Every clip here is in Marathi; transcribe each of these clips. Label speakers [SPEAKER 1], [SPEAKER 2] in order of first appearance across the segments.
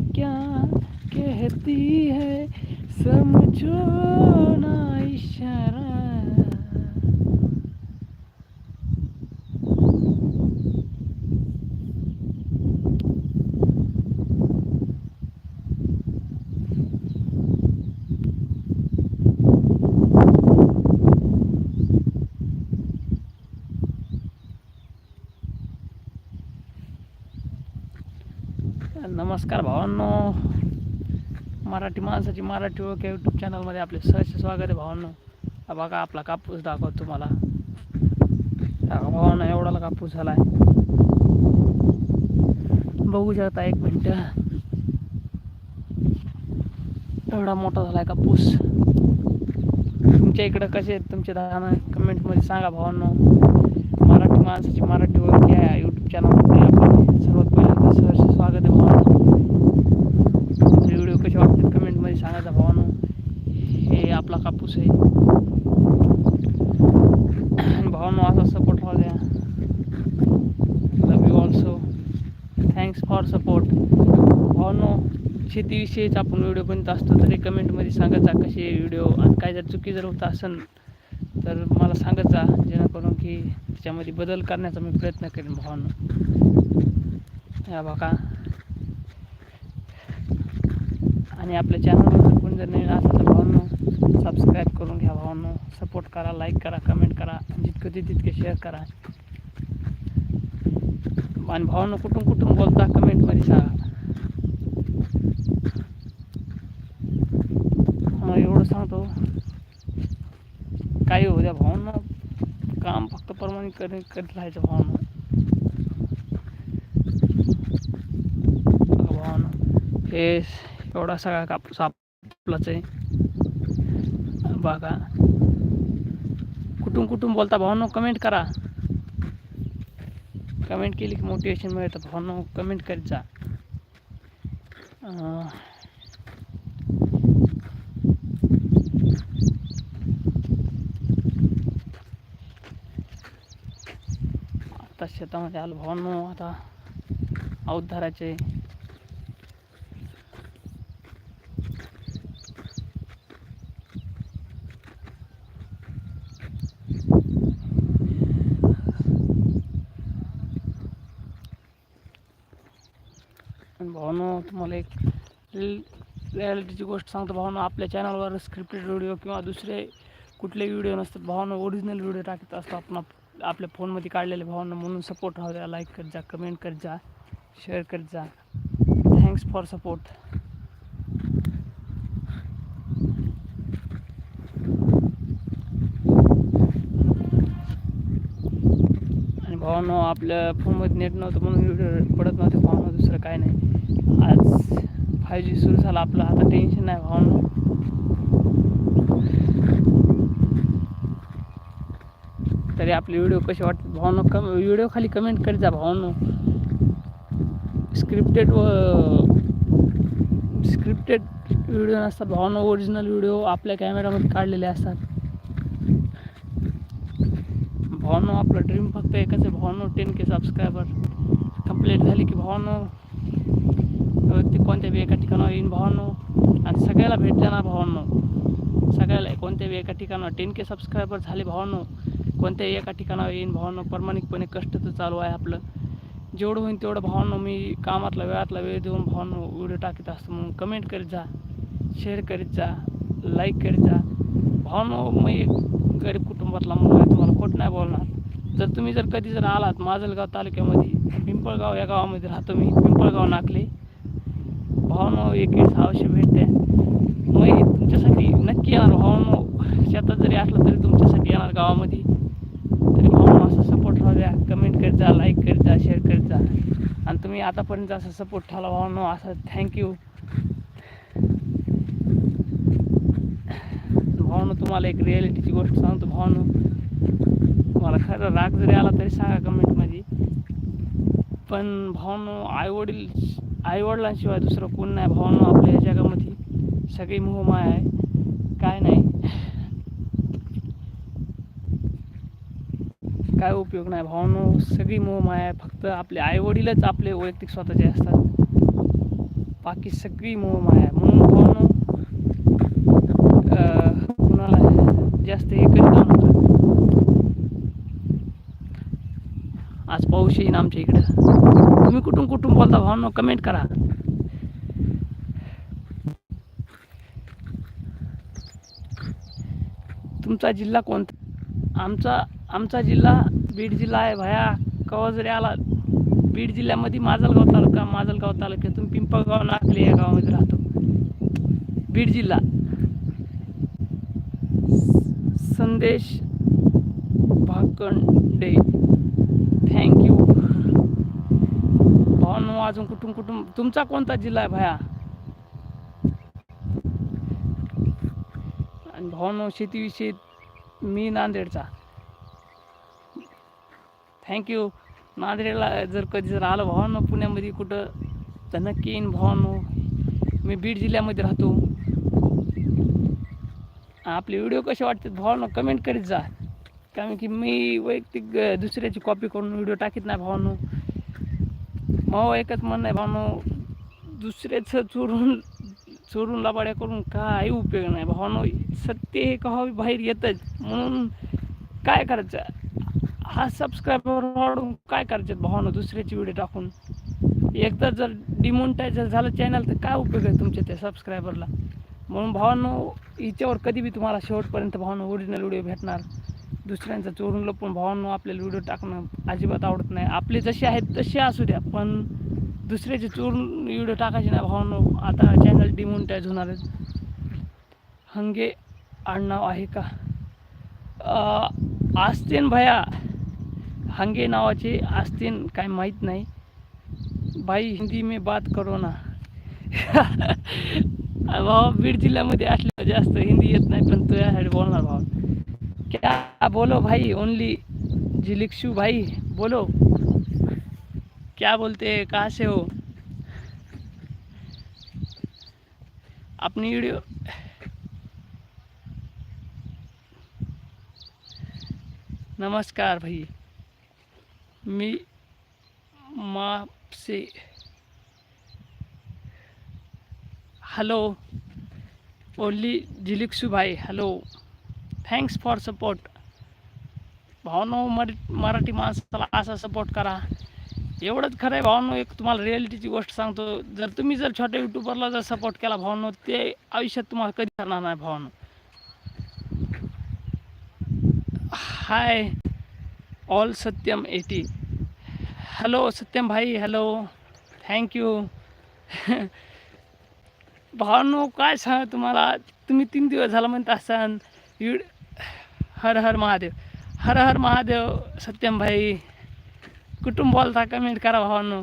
[SPEAKER 1] क्या कहती है? समझो ना इशारा। नमस्कार भावांनो. मराठी माणसाची मराठी ओळख या यूट्यूब चॅनलमध्ये आपले सहज स्वागत आहे भावांनो. बघा आपला कापूस दाखवतो तुम्हाला. भावांना भावांनो एवढाला कापूस झाला आहे बघू शकता एक मिनटं. एवढा मोठा झाला आहे कापूस. तुमच्या इकडं कसे आहेत? तुमचे दहा कमेंटमध्ये सांगा भावांनो. मराठी माणसाची मराठी ओळख या यूट्यूब चॅनलमध्ये आपण सर्वात आपलं सहर्ष स्वागत आहे भावांनो व्हिडिओ कसे वाटतात कमेंटमध्ये सांगायचा भावानो. हे आपला कापूस आहे. भावानो असा सपोर्ट राहू द्या. Love you also thanks for support भावानो शेतीविषयीच आपण व्हिडिओ बनत असतो तरी कमेंटमध्ये सांगायचा कसे व्हिडिओ आणि काय जर चुकी जर होत असेल तर मला सांगायचा जेणेकरून की त्याच्यामध्ये बदल करण्याचा मी प्रयत्न करेन भावानो. या बघा. आणि आपल्या चॅनलवर पण जर नवीन असेल तर भावांनो सबस्क्राईब करून घ्या भावांनो. सपोर्ट करा लाईक करा कमेंट करा. जितकं ते तितके शेअर करा. आणि भावांनो कुठून कुठून बोलता कमेंटमध्ये सांगा. मग एवढं सांगतो. काही होऊ द्या भावांना. काम फक्त प्रमाणे करीत राहायचं भावांना. हे एवढा सगळा कापूस आपलाच आहे. बघा. कुठून कुठून बोलता भावांनो? कमेंट करा. कमेंट केली की मोटिवेशन मिळतं. भावांनो कमेंट करीत जा. आता शेतामध्ये आलो भावांनो आता अवधाराचे आणि तुम्हाला एक रियालिटीची गोष्ट सांगतो. भावानो आपल्या चॅनलवर स्क्रिप्टेड व्हिडिओ किंवा दुसरे कुठले व्हिडिओ नसतात. भावानो ओरिजिनल व्हिडिओ टाकत असतो आपण आपल्या फोनमध्ये काढलेले. भावना म्हणून सपोर्ट राहू द्या. लाईक करत जा कमेंट करत जा शेअर करत जा. थँक्स फॉर सपोर्ट आणि भावांनो आपल्या फोनमध्ये नेट नव्हतं म्हणून व्हिडिओ पडत नव्हते. भावांनो दुसरं काय नाही. आज फाय जी सुरू झाला आपलं. आता टेन्शन नाही भावांनो. तरी आपले व्हिडिओ कसे वाटतात भावांनो कम व्हिडिओ खाली कमेंट करीत जा भावांनो. स्क्रिप्टेड व स्क्रिप्टेड व्हिडिओ नसतात. भावांनो ओरिजिनल व्हिडिओ आपल्या कॅमेरामध्ये काढलेले असतात. भावनो आपलं ड्रीम फक्त एकच आहे. भावनो टेन के सबस्क्रायबर कंप्लीट झाली की भावनो व्यक्ती कोणत्या बी एका ठिकाणावर येईन भावनो? आणि सगळ्याला भेट देणार भावांनो. सगळ्याला कोणत्या बी एका ठिकाणावर टेन के सबस्क्रायबर झाले भावनो? कोणत्याही एका ठिकाणावर येईन भावनो? प्रमाणिकपणे कष्ट तर चालू आहे आपलं. जेवढं होईल तेवढं भावांनो मी कामातला वेळातला वेळ देऊन भावांनो व्हिडिओ टाकत असतो. म्हणून कमेंट करीत जा शेअर करीत जा लाईक करीत जा. भावांनो मी एक गरीब कुटुंबातला मुलगा आहे तुम्हाला खोट नाही बोलणार. जर तुम्ही जर कधी जर आलात माजलगाव तालुक्यामध्ये पिंपळगाव या गावामध्ये राहतो मी पिंपळगाव नाकले भावानो एक वेळेस अवश्य भेट द्या मग तुमच्यासाठी नक्की येणार. भावानो शेतात जरी असलं तरी तुमच्यासाठी येणार गावामध्ये. तरी भावानो असं सपोर्ट राहू द्या. कमेंट करीत जा लाईक करीत जा शेअर आणि तुम्ही आतापर्यंत असं सपोर्ट ठेवला नो असं थँक्यू भावानो तुम्हाला एक रिॲलिटीची गोष्ट सांगतो भावानो. तुम्हाला खरं राग जरी आला तरी सांगा कमेंटमध्ये पण भावानो आईवडील आईवडिलांशिवाय दुसरं कोण नाही भावानो आपल्या या जगामध्ये. सगळी मोहमाय आहे. काय नाही. काय उपयोग नाही भावनो सगळी मोहमाया आहे. फक्त आपले आईवडीलच आपले वैयक्तिक स्वतःचे असतात. बाकी सगळी मोहमाया आहे. म्हणून भावनो कुणाला जास्त हे करीत नका आज पाऊस येईन आमच्या इकडं. तुम्ही कुठून कुठून बोलता भावनो? कमेंट करा. तुमचा जिल्हा कोणता? आमचा आमचा जिल्हा बीड जिल्हा आहे भया. कवा जरी आला बीड जिल्ह्यामध्ये माजलगाव तालुका माजलगाव तालुक्यातून पिंपळगाव नाकले या गावामध्ये राहतो. बीड जिल्हा. संदेश भाकंडे. थँक्यू भावनो अजून कुठून कुठून तुमचा कोणता जिल्हा आहे भया? आणि भावनो शेतीविषयी मी नांदेडचा. थँक्यू नांदेडला जर कधी जर आलं भावांनो पुण्यामध्ये कुठं तर नक्की येईन भावांनो. मी बीड जिल्ह्यामध्ये राहतो. आपले व्हिडिओ कसे वाटतात भावानं कमेंट करीत जा. कारण की मी वैयक्तिक दुसऱ्याची कॉपी करून व्हिडिओ टाकीत नाही भावांनो. मग एकच म्हणणं आहे भावानो दुसऱ्याचं चोरून चोरून लबाड्या करून काही उपयोग नाही भावानो. सत्य हे कहावी बाहेर येतच. म्हणून काय करायचं? हा सबस्क्रायबर वाढून काय करायचे भावानं? दुसऱ्याची व्हिडिओ टाकून. एकदा जर डिमोनिटायझर झालं चॅनल तर काय उपयोग आहे तुमच्या त्या सबस्क्रायबरला म्हणून भावांनो हिच्यावर कधी बी तुम्हाला शेवटपर्यंत भावानं ओरिजिनल व्हिडिओ भेटणार. दुसऱ्यांचा चोरून लपून भावांनो आपल्याला व्हिडिओ टाकणं अजिबात आवडत नाही. आपले जसे आहेत तसे असू द्या पण दुसऱ्याचे चोरून व्हिडिओ टाकायचे नाही भावांनो. आता चॅनल डिमोनिटाईज होणार आहेत हंगे आडनाव आहे का? आस्तेन भया हंगे नावाचे असतील काय माहीत नाही. भाई हिंदी में बात करो ना. भावा बीड जिल्ह्यामध्ये असल्या जास्त हिंदी येत नाही पण तुझ्यासाठी बोलणार भाऊ क्या बोलो भाई ओनली जिलिक्षू भाई बोलो. क्या बोलते हैं कहाँ से हो? अपनी वीडियो नमस्कार भाई. मी मापसे. हॅलो ओनली जिलिक्सू भाई हॅलो थँक्स फॉर सपोर्ट भावनो मर मराठी माणसाला असा सपोर्ट करा. एवढंच खरं आहे भावनो एक तुम्हाला रिॲलिटीची गोष्ट सांगतो. जर तुम्ही जर छोट्या युट्यूबरला जर सपोर्ट केला भावनो ते आयुष्यात तुम्हाला कधी करणार नाही भावनो. हाय ऑल सत्यम एटी हॅलो सत्यम भाई हॅलो थँक्यू भावनो काय सांग तुम्हाला तुम्ही तीन दिवस झाला म्हणत असाल युड हर हर महादेव. हर हर महादेव सत्यम भाई कुटुंब बोलता कमेंट करा भावानो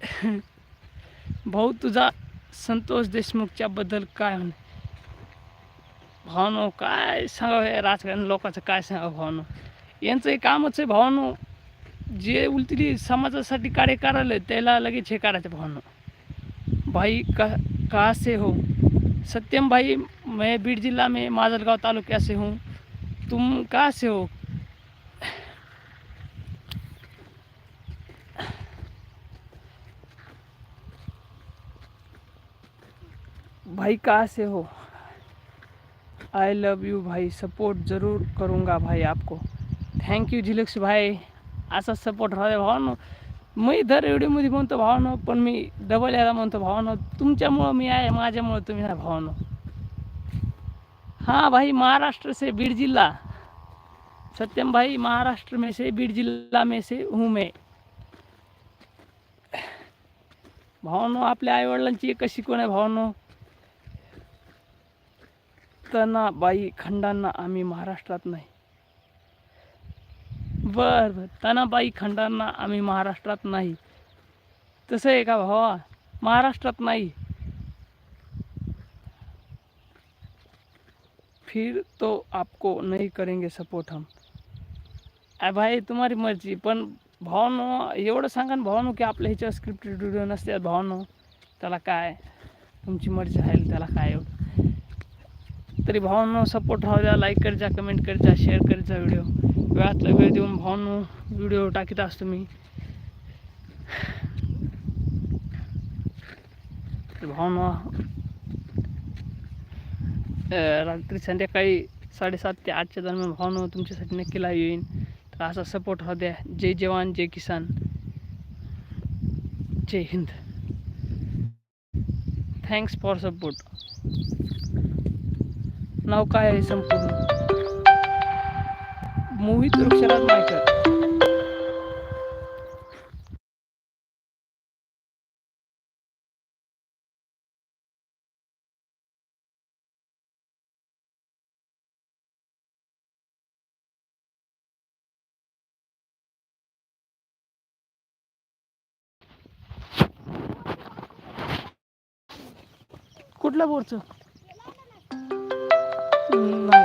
[SPEAKER 1] भाऊ तुझा संतोष देशमुखच्या बद्दल काय म्हणे? भावनो काय सांगावं हे राजकारण लोकांचं काय सांगावं भावनो यांचं हे कामच आहे भावानो. जे उलटी समाजासाठी कार्य करायला त्याला लगेच हे करायचं भावानो. भाई का कहाँ से हो? सत्यम भाई मैं बीड जिला में माजलगाव तालुक्या से हूँ. तुम कहाँ से हो? भाई कहाँ से हो? आई लव यू भाई. सपोर्ट ज़रूर करूँगा भाई आपको. थँक्यू झिलक्स भाई. असा सपोर्ट राहते भावानो. मी दर व्हिडिओमध्ये म्हणतो भावानो पण मी डबल याला म्हणतो भावानो तुमच्यामुळं मी आहे माझ्यामुळं तुम्ही नाही भावानो. हाँ भाई महाराष्ट्र से बीड़ जिला सत्यम भाई महाराष्ट्र में से बीड़ जिल्हा में से हूँ मैं. भावानो आपल्या आईवडिलांची एकच शिकवण आहे भावानो? तनाबाई खंडांना आम्ही महाराष्ट्रात नाही. बर बर. तनाबाई खंडांना आम्ही महाराष्ट्रात नाही. तसं आहे का भावा? महाराष्ट्रात नाही. फिर तो आपको नहीं करेंगे सपोर्ट हम. अरे भाई तुम्हारी मर्जी पण भावनो एवढं सांगा ना भावनो की आपल्या ह्याच्यावर स्क्रिप्ट व्हिडिओ नसतात भावनो. त्याला काय? तुमची मर्जी आहे त्याला काय एवढं? तरी भावांनो सपोर्ट राहू द्या लाईक करजा कमेंट करजा शेअर करजा व्हिडिओ वेळातला वेळ देऊन भावांनो व्हिडिओ टाकीत असतो मी. तर रात्री संध्याकाळी साडेसात ते आठच्या दरम्यान भावांनो तुमच्यासाठी नक्की लाईव्ह येईन. तर असा सपोर्ट हा द्या. जय जवान जय किसान. जय हिंद. थँक्स फॉर सपोर्ट नाव काय आहे संपूर्ण? मोहित वृक्षराज मायकर कुठल्या बोरचं? नाही.